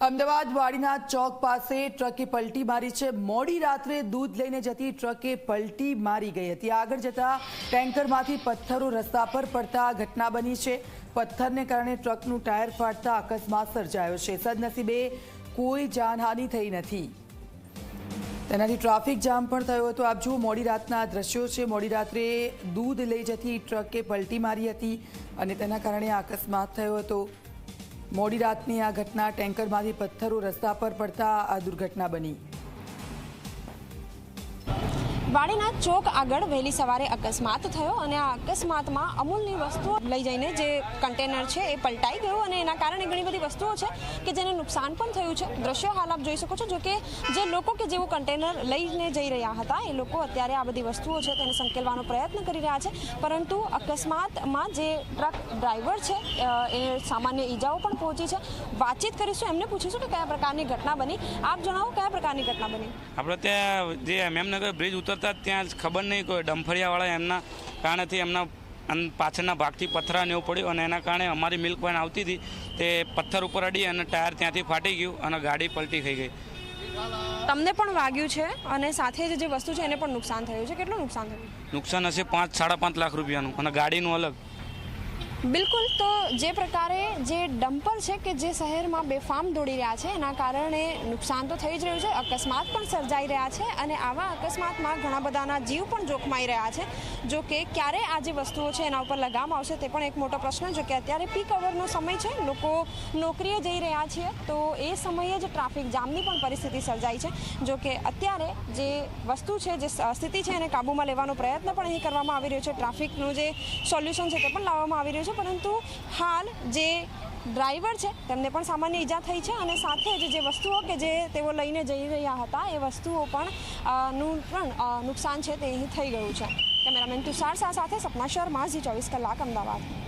અમદાવાદ વાડીના ચોક પાસે ટ્રકે પલટી મારી છે. મોડી રાત્રે દૂધ લઈને જતી ટ્રકે પલટી મારી ગઈ હતી. આગળ જતા ટેન્કરમાંથી પથ્થરો રસ્તા પર પડતા ઘટના બની છે. પથ્થરને કારણે ટ્રકનું ટાયર ફાટતા અકસ્માત સર્જાયો છે. સદનસીબે કોઈ જાનહાનિ થઈ નથી. તેનાથી ટ્રાફિક જામ પણ થયો હતો. આપ જુઓ, મોડી રાતના દ્રશ્યો છે. મોડી રાત્રે દૂધ લઈ જતી ટ્રકે પલટી મારી હતી અને તેના કારણે અકસ્માત થયો હતો. મોડી રાતની આ ઘટના ટેન્કરમાંથી પથ્થરો રસ્તા પર પડતા આ દુર્ઘટના બની. વાડીના ચોક આગળ વહેલી સવારે અકસ્માત થયો અને આ અકસ્માતમાં અમૂલની વસ્તુઓ લઈ જઈને જે કન્ટેનર છે એ પલટાઈ ગયું અને એના કારણે ઘણી બધી વસ્તુઓ છે કે જેને નુકસાન પણ થયું છે. દ્રશ્યો હાલ આપ જોઈ શકો છો, જો કે જે લોકો કે જેવું કન્ટેનર લઈને જઈ રહ્યા હતા, એ લોકો અત્યારે આ બધી વસ્તુઓ છે તેને સંકેલવાનો પ્રયત્ન કરી રહ્યા છે. પરંતુ અકસ્માતમાં જે ટ્રક ડ્રાઈવર છે એ સામાન્ય ઈજાઓ પણ પહોંચી છે. વાતચીત કરીશું, એમને પૂછીશું કે કયા પ્રકારની ઘટના બની. આપ જણાવો, કયા પ્રકારની ઘટના બની? આપણે ત્યાં જે મેમનગર બ્રિજ ઉતરતા જ ત્યાં જ ખબર નહીં કોઈ ડમફળિયાવાળા એમના કારણેથી એમના પાછળના ભાગથી પથરાને એવું પડ્યું અને એના કારણે અમારી મિલ્ક વેન આવતી હતી તે પથ્થર ઉપર અડી અને ટાયર ત્યાંથી ફાટી ગયું અને ગાડી પલટી થઈ ગઈ. તમને પણ વાગ્યું છે અને સાથે જે વસ્તુ છે એને પણ નુકસાન થયું છે? કેટલું નુકસાન થયું? નુકસાન હશે પાંચ સાડા પાંચ લાખ રૂપિયાનું અને ગાડીનું અલગ. બિલકુલ, તો જે પ્રકારે જે ડમ્પર છે કે જે શહેરમાં બેફામ દોડી રહ્યા છે, એના કારણે નુકસાન તો થઈ જ રહ્યું છે, અકસ્માત પણ સર્જાઈ રહ્યા છે અને આવા અકસ્માતમાં ઘણા બધાના જીવ પણ જોખમાઈ રહ્યા છે. જો કે ક્યારે આ જે વસ્તુઓ છે એના ઉપર લગામ આવશે તે પણ એક મોટો પ્રશ્ન જો કે અત્યારે પીક અવરનો સમય છે, લોકો નોકરીએ જઈ રહ્યા છે, તો એ સમયે જ ટ્રાફિક જામની પણ પરિસ્થિતિ સર્જાઈ છે. જો કે અત્યારે જે વસ્તુ છે, જે સ્થિતિ છે એને કાબૂમાં લેવાનો પ્રયત્ન પણ અહીં કરવામાં આવી રહ્યો છે. ટ્રાફિકનું જે સોલ્યુશન છે તે પણ લાવવામાં આવી રહ્યું છે. પરંતુ હાલ જે ડ્રાઈવર છે, તેમને પણ સામાન્ય ઈજા થઈ છે અને સાથે જ જે વસ્તુઓ કે જે તેઓ લઈને જઈ રહ્યા હતા, એ વસ્તુઓ પણ નું પણ નુકસાન છે તે થઈ ગયું છે. કેમેરામેન તુષાર શાહ સાથે સપના શર્મા, ઝી ચોવીસ કલાક, અમદાવાદ.